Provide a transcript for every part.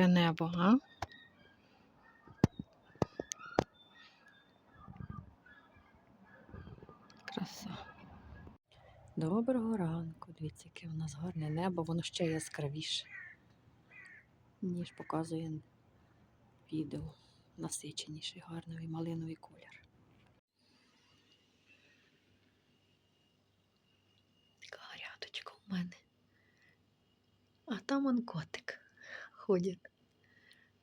Яке небо, а? Краса. Доброго ранку. Дивіться, яке в нас гарне небо, воно ще яскравіше, ніж показує відео. Насиченіший, гарний малиновий колір. Така гаряточка у мене. А там он котик ходять.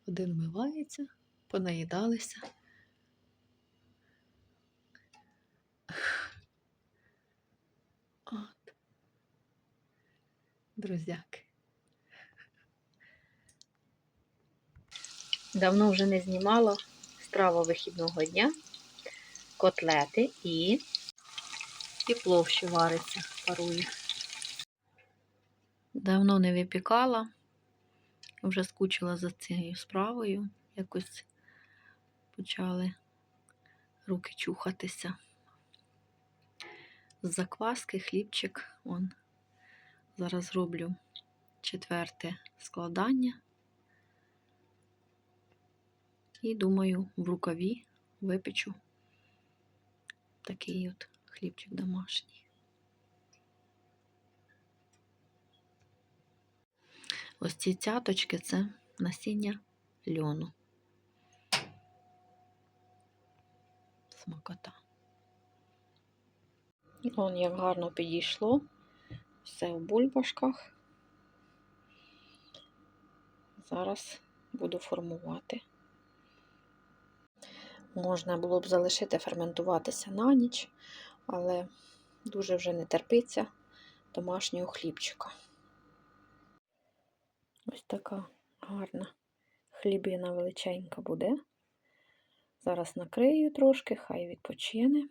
Один вмивається, понаїдалися. От. Друзяки. Давно вже не знімала страва вихідного дня, котлети і, і плов, що вариться, парує. Давно не випікала, вже скучила за цією справою. Якось почали руки чухатися. З закваски, хлібчик. Вон. Зараз роблю четверте складання. І думаю, в рукаві випечу такий от хлібчик домашній. Ось ці цяточки це насіння льону. Смакота. Вон як гарно підійшло. Все в бульбашках. Зараз буду формувати. Можна було б залишити ферментуватися на ніч, але дуже вже не терпиться домашнього хлібчика. Ось така гарна хлібина величенька буде. Зараз накрию трошки, хай відпочине.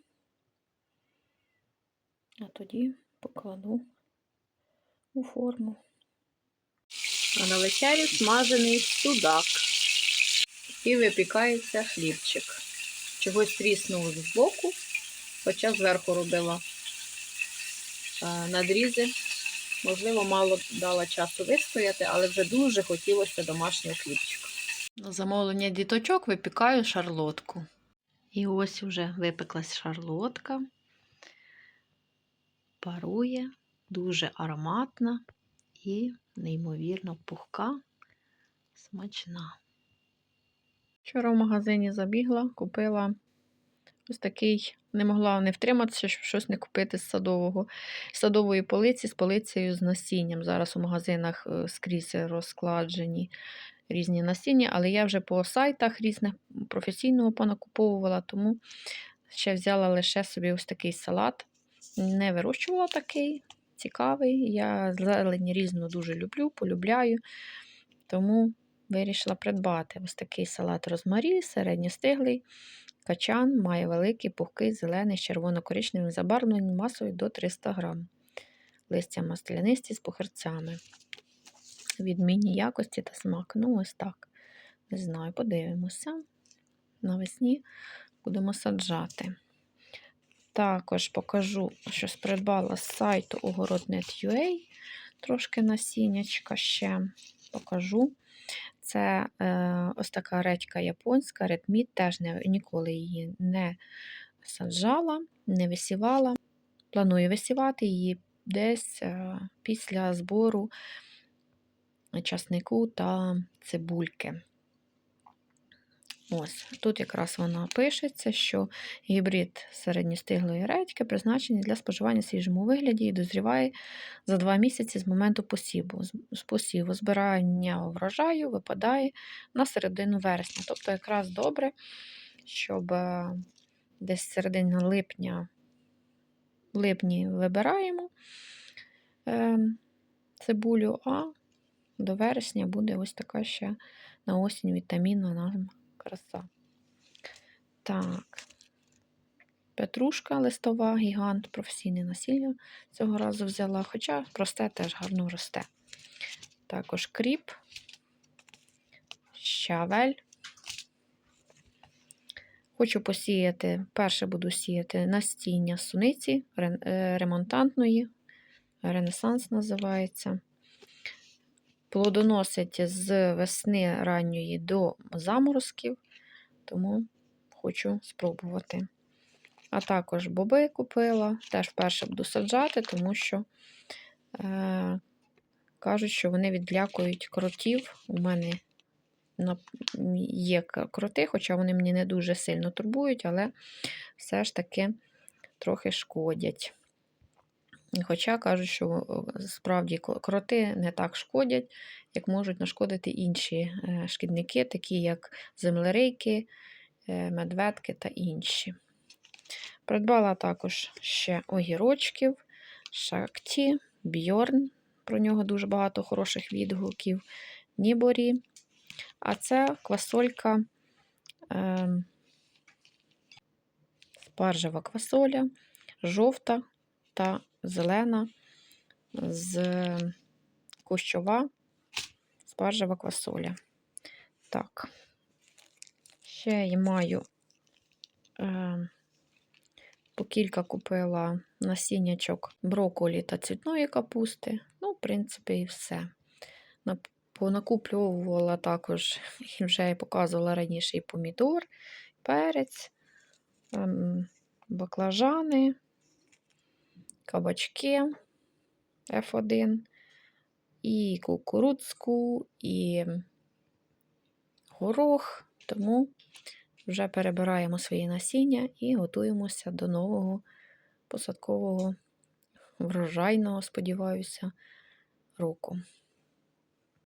А тоді покладу у форму. А на вечерю смажений судак. І випікається хлібчик. Чогось тріснув з боку, хоча зверху робила е, надрізи. Можливо, мало дала часу вистояти, але вже дуже хотілося домашнього хлібчика. На замовлення діточок випікаю шарлотку. І ось вже випеклась шарлотка. Парує, дуже ароматна і неймовірно пухка, смачна. Вчора в магазині забігла, купила ось такий, не могла не втриматися, щоб щось не купити з садового, з садової полиці з полицею з насінням. Зараз у магазинах е, скрізь розкладжені різні насіння, але я вже по сайтах різних професійного понакуповувала, тому ще взяла лише собі ось такий салат. Не вирощувала такий цікавий. Я зелень різну дуже люблю, полюбляю, тому вирішила придбати ось такий салат розмарі, середньостиглий. Качан має великий, пухкий, зелений, з червоно-коричневим забарвленням масою до 300 грам. Листя маслянисті з похерцями. Відмінні якості та смак. Ну, ось так. Не знаю, подивимося. Навесні будемо саджати. Також покажу, що придбала з сайту Огородnet.ua. Трошки насіннячка ще покажу. Це е, ось така редька японська, редміт, теж не, ніколи її не саджала, не висівала. Планую висівати її десь е, після збору часнику та цибульки. Ось, Тут якраз вона пишеться, що гібрид середньостиглої редьки призначений для споживання в свіжому вигляді і дозріває за два місяці з моменту посіву. З посіву збирання врожаю випадає на середину вересня. Тобто, якраз добре, щоб е, десь середина липня липні вибираємо ем, цибулю, а до вересня буде ось така ще на осінь вітамінна нам краса. Так, петрушка листова, гігант, професійне насіння цього разу взяла, хоча просте теж гарно росте. Також кріп, щавель. Хочу посіяти, перше буду сіяти настіння суниці ремонтантної, ренесанс називається. Плодоносить з весни ранньої до заморозків, тому хочу спробувати. А також боби купила, теж вперше буду саджати, тому що е, кажуть, що вони відлякують кротів. У мене є кроти, хоча вони мені не дуже сильно турбують, але все ж таки трохи шкодять. Хоча кажуть, що справді кроти не так шкодять, як можуть нашкодити інші е, шкідники, такі як землерейки, е, медведки та інші. Придбала також ще огірочків, шакті, бьорн. Про нього дуже багато хороших відгуків. Ніборі. А це квасолька, е, спаржева квасоля, жовта та зелена з кущова спаржева квасоля. Так. Ще я маю е, по кілька купила насіннячок брокколі та цвітної капусти. Ну, в принципі, і все. Понакуплювала також, вже я показувала раніше і помідор, перець, ем, баклажани, кабачки F1, і кукурудзку, і горох. Тому вже перебираємо свої насіння і готуємося до нового посадкового, врожайного, сподіваюся, року.